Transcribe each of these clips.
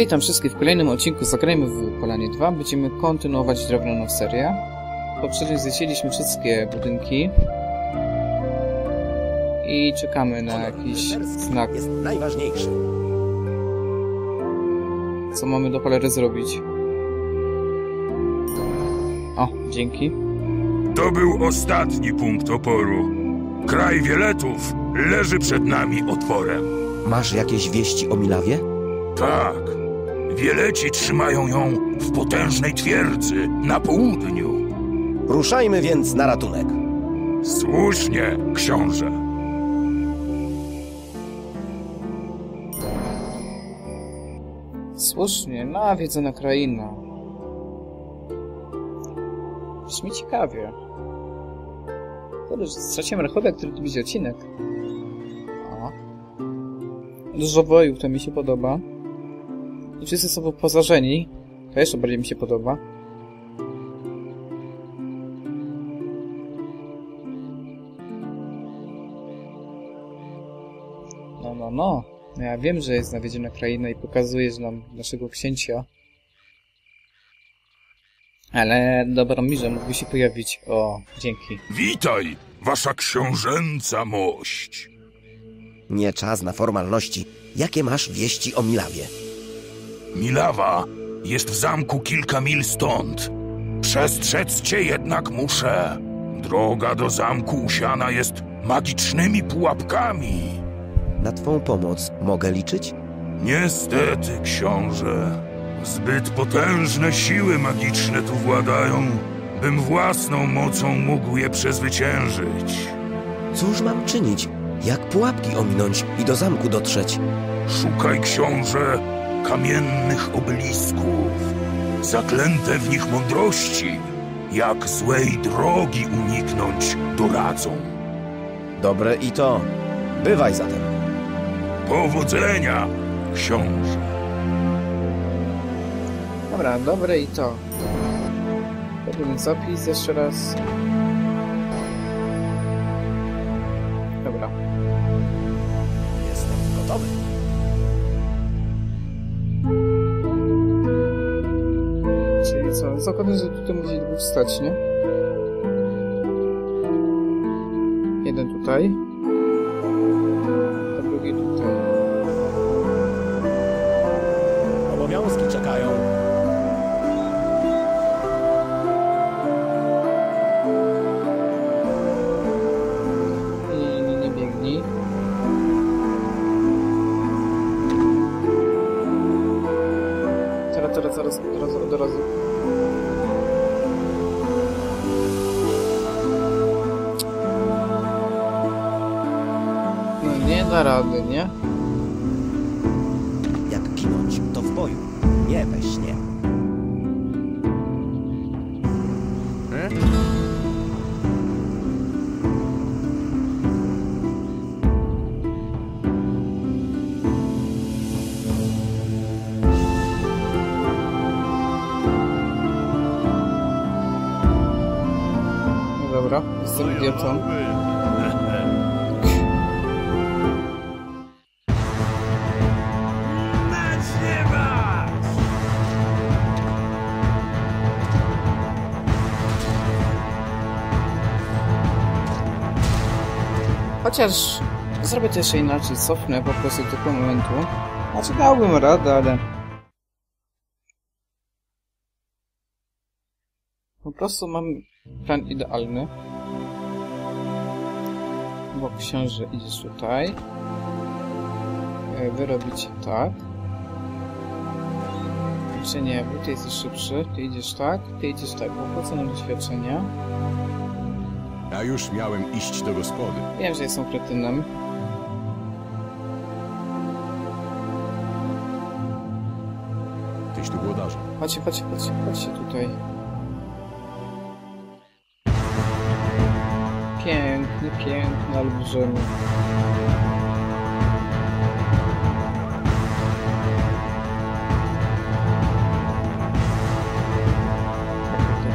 Witam wszystkich w kolejnym odcinku Zagrajmy w Polanie 2. Będziemy kontynuować drewnianą serię. Poprzednio zjedziliśmy wszystkie budynki. I czekamy na jakiś znak, jest najważniejszy. co mamy do cholery zrobić. O, dzięki. To był ostatni punkt oporu. Kraj Wieletów leży przed nami otworem. Masz jakieś wieści o Milawie? Tak, Wieleci trzymają ją w potężnej twierdzy na południu. Ruszajmy więc na ratunek. Słusznie, książę. Słusznie, nawiedzona kraina. Brzmi ciekawie. Szkoda, że straciłem rachubek, który tu będzie odcinek. O. Dużo wojów, to mi się podoba. I wszyscy są wyposażeni. To jeszcze bardziej mi się podoba. No, no, no. No Ja wiem, że jest nawiedziona kraina i pokazujesz nam naszego księcia. Ale Dobromirze mógłby się pojawić. O, dzięki. Witaj, wasza książęca mość. Nie czas na formalności. Jakie masz wieści o Milawie? Milawa jest w zamku kilka mil stąd. Przestrzec cię jednak muszę. Droga do zamku usiana jest magicznymi pułapkami. Na twą pomoc mogę liczyć? Niestety, książę, zbyt potężne siły magiczne tu władają, bym własną mocą mógł je przezwyciężyć. Cóż mam czynić? Jak pułapki ominąć i do zamku dotrzeć? Szukaj, książę, kamiennych obelisków, zaklęte w nich mądrości, jak złej drogi uniknąć doradzą. Dobre i to. Bywaj zatem. Powodzenia, książę. Dobra, dobre i to. Robimy zapis jeszcze raz. Dobra. Jestem gotowy. Co? Zakładam, że tutaj musi dwóch stać, nie? Jeden tutaj. A drugi tutaj. Obowiązki czekają. Nie, nie, nie, biegnij. Teraz, teraz, zaraz, teraz, od razu. No nie da rady, nie? Jak ginąć, to w boju. Nie we śnie. Dobra, jestem idiotą. Chociaż zrobię to jeszcze inaczej, cofnę po prostu do momentu. Znaczy dałbym radę, ale... Po prostu mam plan idealny. Bo książę idziesz tutaj. E, Wy robicie tak. Czy nie, bo ty jesteś szybszy, ty idziesz tak, ty idziesz tak, bo po co nam doświadczenia? Ja już miałem iść do gospody. Wiem, że jestem kretynem. Tyś tu chodźcie, chodźcie tutaj. Naprawdę piękny,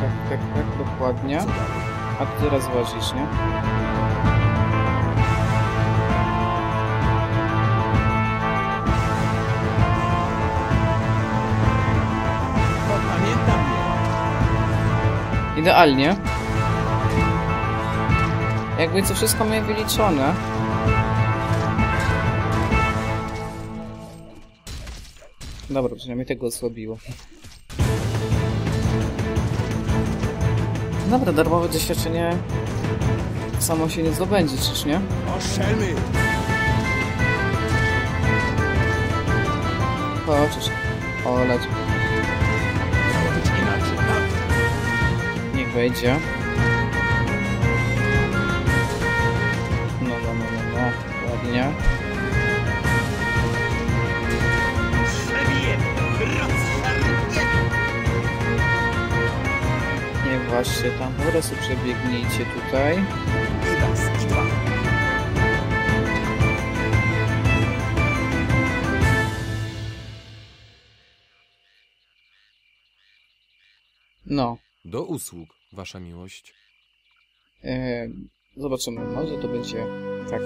tak, tak, tak, dokładnie. A ty teraz ważysz, nie? Idealnie. Jakby to wszystko miałem wyliczone. Dobra, przynajmniej tego osłabiło. Dobra, darmowe doświadczenie samo się nie zdobędzie, czyż nie? O szelmy! Chociaż. O, leć. Inaczej. Niech wejdzie. No, no, no, no, no. Ładnie. Nie właśnie tam. Po prostu przebiegnijcie tutaj. I raz, i dwa. No. Do usług, wasza miłość. Zobaczymy. Może to będzie tak.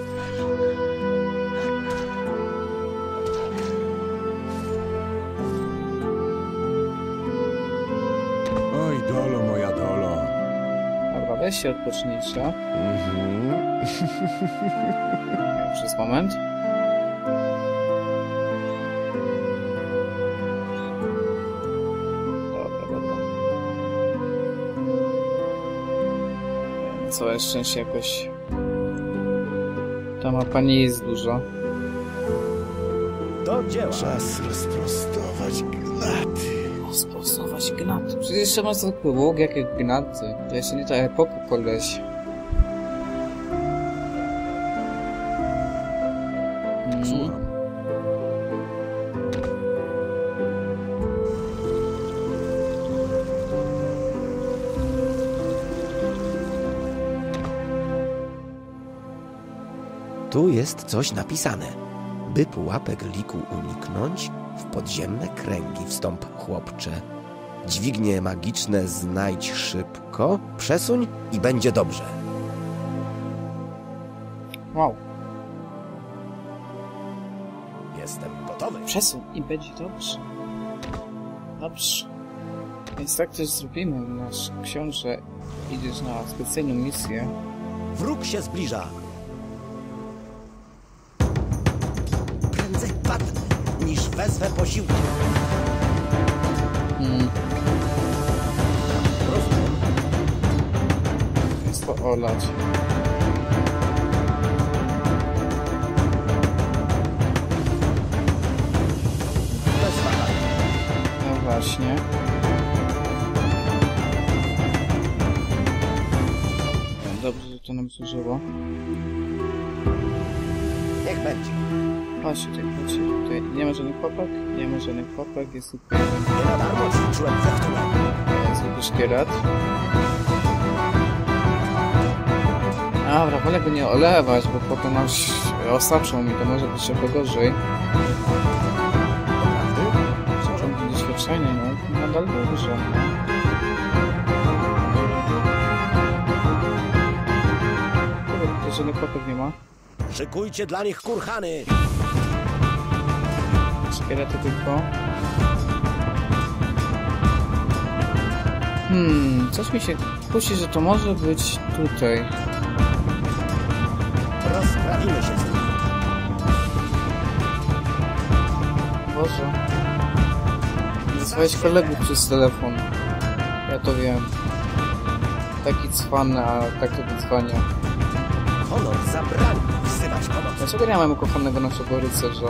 Oj, dolo, moja dolo. Dobra, weź się odpocznijcie. Mhm. Przez moment. Całe szczęście jakoś... Ta mapa nie jest duża. Do dzieła. Czas rozprostować gnaty. Sposować gnaty. Przecież jeszcze masz zwykły łuk, jakie gnaty. To jeszcze nie ta epoka, koleś. Tu jest coś napisane. By pułapek liku uniknąć, w podziemne kręgi wstąp chłopcze. Dźwignie magiczne znajdź szybko, przesuń i będzie dobrze. Wow. Jestem gotowy. Przesuń i będzie dobrze. Dobrze. Więc tak też zrobimy. Nasz książę idziesz na specjalną misję. Wróg się zbliża. Wezwę posiłki. Mm. Rozumiem. Jest to olać. Bez wahania. No właśnie. Dobrze, że to nam służyło. Niech będzie. Chodź tutaj, chodź tutaj. Nie ma żadnych popek? Nie ma żadnych popek, jest tylko Nie na darmo szkielet. Dobra, wolę go nie olewać, bo potem aż osaczą mi, to może być trochę gorzej. Ciągle doświadczenie, no, nadal tutaj żadnych popek nie ma. Szykujcie dla nich kurhany. Szkielety tylko. Hmm, coś mi się kusi, że to może być tutaj. Rozprawimy się z tym. Boże. Wysłałeś kolegów przez telefon. Ja to wiem. Taki cwany, a tak to wyzwania. Honor pomoc. Dlaczego nie mamy kochanego naszego rycerza?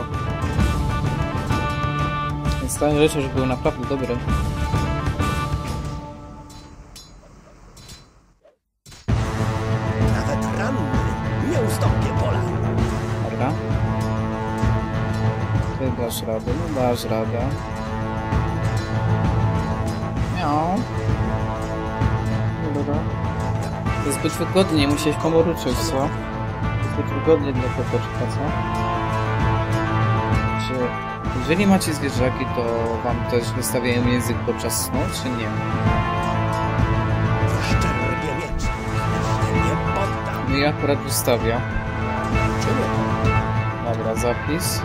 Więc ten rycerz był naprawdę dobry. Nawet ranny nie ustąpię pola. Dobra. Ty dasz radę, no dasz radę. Miał. Dobra. To jest zbyt wygodnie, musiałeś pomoruczyć, co? Zbyt wygodnie dla kotoczka, co? Czy jeżeli macie zwierzaki, to wam też wystawiają język podczas snu, czy nie? Miecz. Ja akurat wystawia. Dobra, zapis.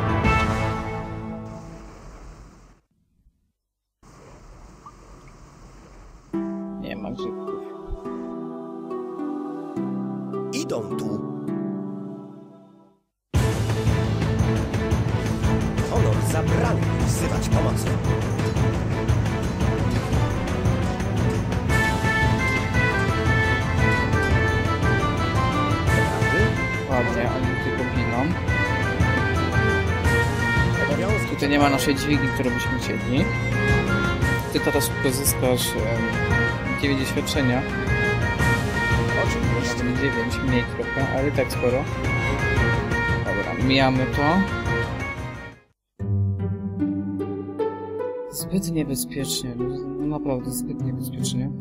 Pomocy. Oni tylko giną. Tutaj nie ma naszej dźwigni, którą byśmy chcieli. Ty teraz pozyskasz um, 9 doświadczenia. oczywiście. Mamy 9, mniej trochę, ale tak sporo. Dobra, mijamy to. Zbyt niebezpiecznie, naprawdę zbyt niebezpiecznie.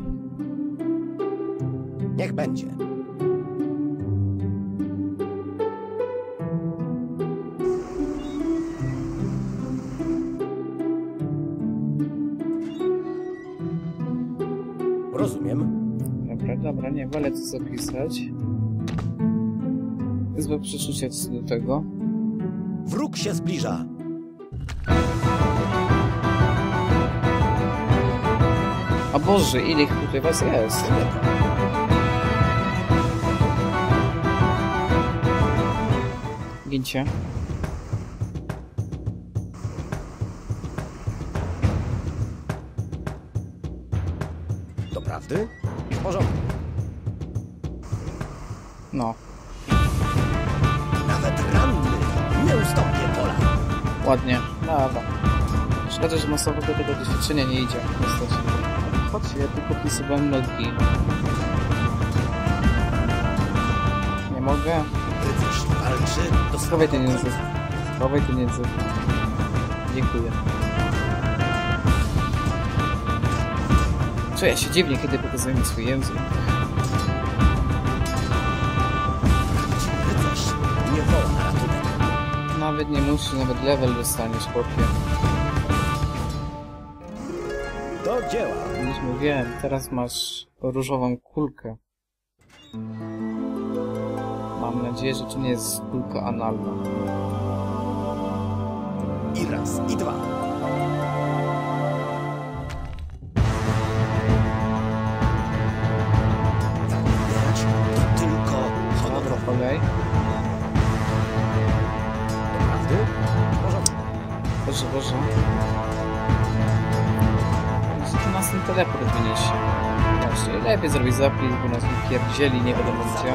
Niech będzie. Rozumiem. Dobra, dobra, nie, wolę to zapisać. Złe przeczucie co do tego. Wróg się zbliża. A Boże, ile ich tutaj was jest? Gincie. Doprawdy? W porządku. No, Nawet ranny nie ustąpię pola. ładnie. Dobra. Szkoda, że masowego tego doświadczenia nie idzie. Niestety. Chodźcie, ja tylko pisywałem nogi. Nie mogę. Do Schowaj ten język. Schowaj ten język. Dziękuję. Czuję się dziwnie, kiedy pokazujemy swój język. Nawet nie musisz, nawet level dostaniesz, chłopie. Dzieła. Już mówiłem, teraz masz różową kulkę. Mam nadzieję, że to nie jest kulka analna. I raz, i dwa. Teleport wyniesie. Właśnie, lepiej zrobić zapis, bo nas wypierdzieli, nie wiadomo gdzie.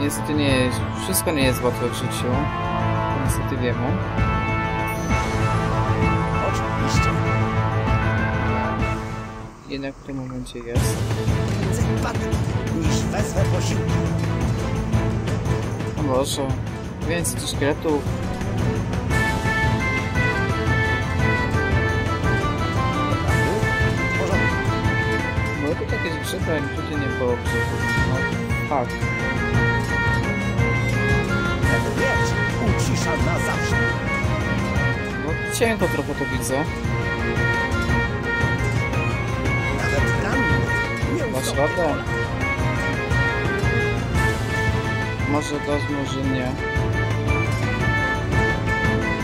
Niestety nie jest, wszystko nie jest łatwe w życiu. To niestety wiemy. Oczywiście. Jednak w tym momencie jest. Prędzej padnę, niż wezwę posiłki. Boże. Więcej szkieletów. Tu grzyby, ale tutaj nie było. No, tak. Ten miecz ucisza na zawsze. No, cienko trochę to widzę. Nawet ranny nie Masz radę? Może dasz, może nie.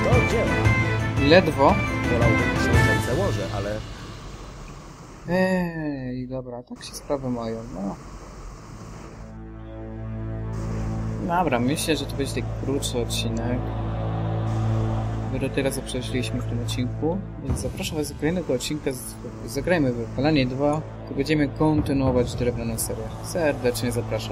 Do dzieła. Ledwo. Wolałbym książęce łoże, ale Ej, dobra, tak się sprawy mają, no. Dobra, myślę, że to będzie taki krótszy odcinek. Dopiero co przeszliśmy w tym odcinku, więc zapraszam Was do kolejnego odcinka. Zagrajmy w Palanie 2, to będziemy kontynuować drewnianą serię. Serdecznie zapraszam.